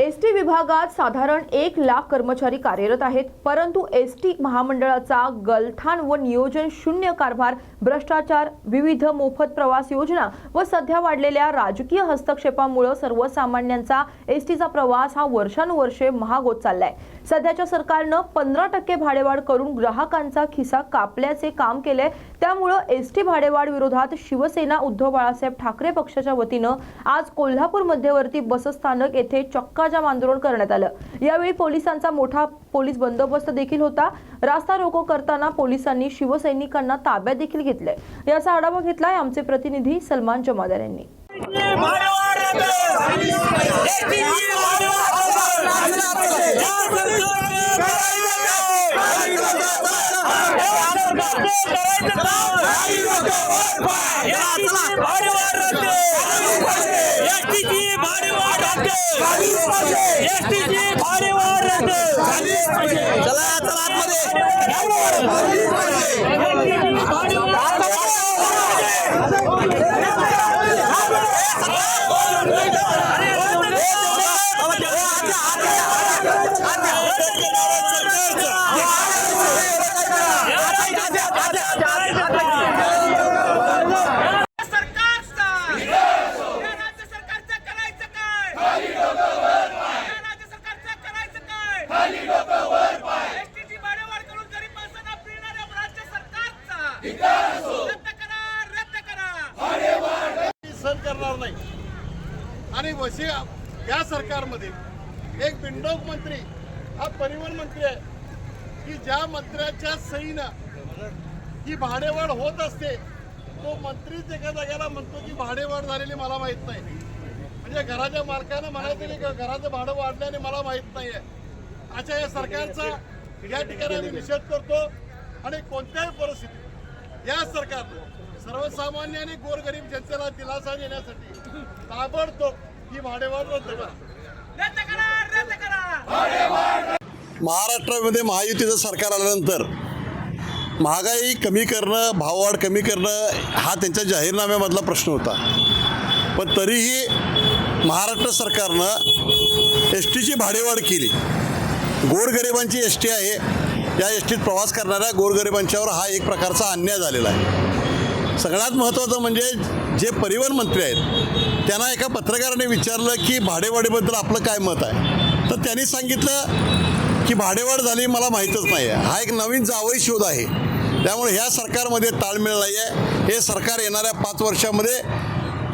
S T विभागात साधारण एक लाख कर्मचारी कार्यरत आहेत परंतु एस टी महामंडळाचा गलथान व नियोजन शून्य कारभार भ्रष्टाचार विविध मोफत प्रवास योजना व सध्या वाढलेल्या राजकीय हस्तक्षेपामुळे सर्वसामान्यांचा एस टीचा प्रवास हा वर्षानुवर्षे महाग होत चाललाय. सध्याच्या सरकारनं पंधरा टक्के भाडेवाढ करून ग्राहकांचा खिसा कापल्याचे काम केले त्यामुळं एस टी भाडेवाढ विरोधात शिवसेना उद्धव बाळासाहेब ठाकरे पक्षाच्या वतीनं आज कोल्हापूर मध्यवर्ती बसस्थानक येथे चक्का चक्काजाम आंदोलन करण्यात आलं. यावेळी पोलिसांचा मोठा पोलीस बंदोबस्त देखील होता. रास्ता रोको करताना पोलिसांनी शिवसैनिकांना ताब्यात देखील घेतले याचा आढावा घेतलाय आमचे प्रतिनिधी सलमान जमादार यांनी. चला चला आतमध्ये सरकारचा या राज्य सरकारचं करायचं काय या राज्य सरकारचं करायचं काय एसटीची भाडेवाढ करून गरीब माणसांना पिळणाऱ्या राज्य सरकारचा रद्द करा रद्द करा सहन करणार नाही आणि वशी या सरकारमध्ये एक बिंडोक मंत्री हा परिवहन मंत्री आहे. की ज्या मंत्र्याच्या सहीनं ही भाडेवाढ होत असते तो मंत्रीच एका जाग्याला म्हणतो की भाडेवाढ झालेली मला माहीत नाही. म्हणजे घराच्या मालकानं म्हणायचं की घराचं भाडं वाढल्याने मला माहीत नाही आहे अशा या सरकारचा या ठिकाणी आम्ही निषेध करतो आणि कोणत्याही परिस्थितीत या सरकारनं सर्वसामान्य आणि गोरगरीब जनतेला दिलासा देण्यासाठी ताबडतोब ही भाडेवाढ करा रद्द करा. महाराष्ट्रामध्ये महायुतीचं सरकार आल्यानंतर महागाई कमी करणं भाववाढ कमी करणं हा त्यांच्या जाहीरनाम्यामधला प्रश्न होता. पण तरीही महाराष्ट्र सरकारनं एस टीची भाडेवाढ केली. गोरगरिबांची एस टी आहे. या एस टीत प्रवास करणाऱ्या गोरगरिबांच्यावर हा एक प्रकारचा अन्याय झालेला आहे. सगळ्यात महत्त्वाचं म्हणजे जे परिवहन मंत्री आहेत त्यांना एका पत्रकाराने विचारलं की भाडेवाढीबद्दल आपलं काय मत आहे? तर त्यांनी सांगितलं की भाडेवाढ झाली मला माहीतच नाही आहे. हा एक नवीन जावई शोध आहे. त्यामुळे ह्या सरकारमध्ये ताळमेळ नाही आहे. हे सरकार येणाऱ्या पाच वर्षामध्ये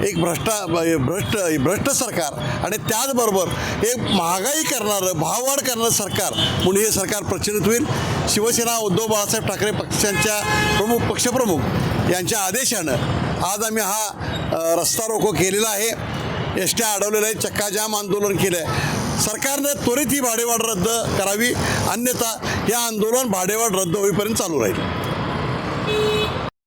एक भ्रष्टा भ्रष्ट भ्रष्ट सरकार. आणि त्याचबरोबर एक महागाई करणारं भाववाढ करणारं सरकार म्हणून हे सरकार प्रचलित होईल. शिवसेना उद्धव बाळासाहेब ठाकरे पक्षांच्या प्रमुख पक्षप्रमुख यांच्या आदेशानं आज आम्ही हा रस्ता रोको केलेला आहे. एस ट्या अडवलेलं आहे चक्काजाम आंदोलन केलं आहे सरकारनं त्वरित ही भाडेवाढ रद्द करावी. अन्यथा हे आंदोलन भाडेवाढ रद्द होईपर्यंत चालू राहील.